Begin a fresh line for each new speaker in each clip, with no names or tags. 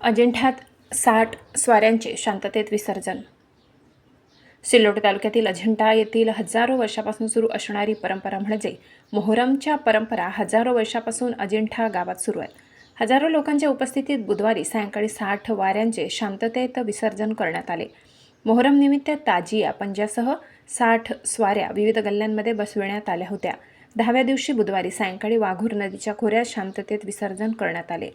अजिंठ्यात साठ स्वाऱ्यांचे शांततेत विसर्जन. सिल्लोड तालुक्यातील अजिंठा येथील हजारो वर्षापासून सुरू असणारी परंपरा म्हणजे मोहरमच्या परंपरा हजारो वर्षापासून अजिंठा गावात सुरू आहेत. हजारो लोकांच्या उपस्थितीत बुधवारी सायंकाळी साठ वाऱ्यांचे शांततेत विसर्जन करण्यात आले. मोहरमनिमित्त ताजिया पंजासह साठ स्वाऱ्या विविध गल्ल्यांमध्ये बसविण्यात आल्या होत्या. दहाव्या दिवशी बुधवारी सायंकाळी वाघूर नदीच्या खोऱ्यात शांततेत विसर्जन करण्यात आले.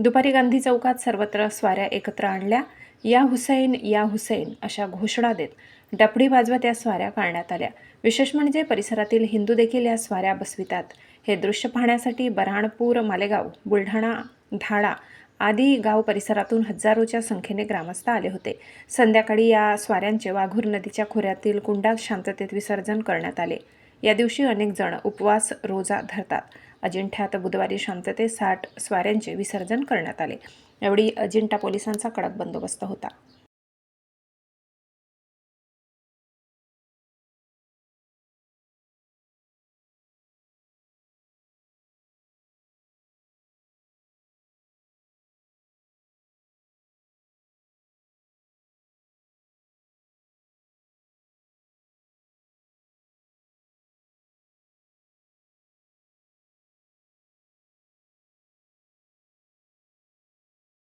दुपारी गांधी चौकात सर्वत्र स्वाऱ्या एकत्र आणल्या. या हुसैन या हुसैन अशा घोषणा देत डपडी वाजवत या स्वाऱ्या काढण्यात आल्या. विशेष म्हणजे परिसरातील हिंदू देखील या स्वाऱ्या बसवितात. हे दृश्य पाहण्यासाठी बऱ्हाणपूर मालेगाव बुलढाणा धाडा आदी गाव परिसरातून हजारोच्या संख्येने ग्रामस्थ आले होते. संध्याकाळी या स्वाऱ्यांचे वाघूर नदीच्या खोऱ्यातील कुंडात शांततेत विसर्जन करण्यात आले. या दिवशी अनेक जण उपवास रोजा धरतात. अजिंठ्यात बुधवारी शांततेत साठ स्वाऱ्यांचे विसर्जन करण्यात आले. एवढी अजिंठा पोलिसांचा कडक बंदोबस्त होता.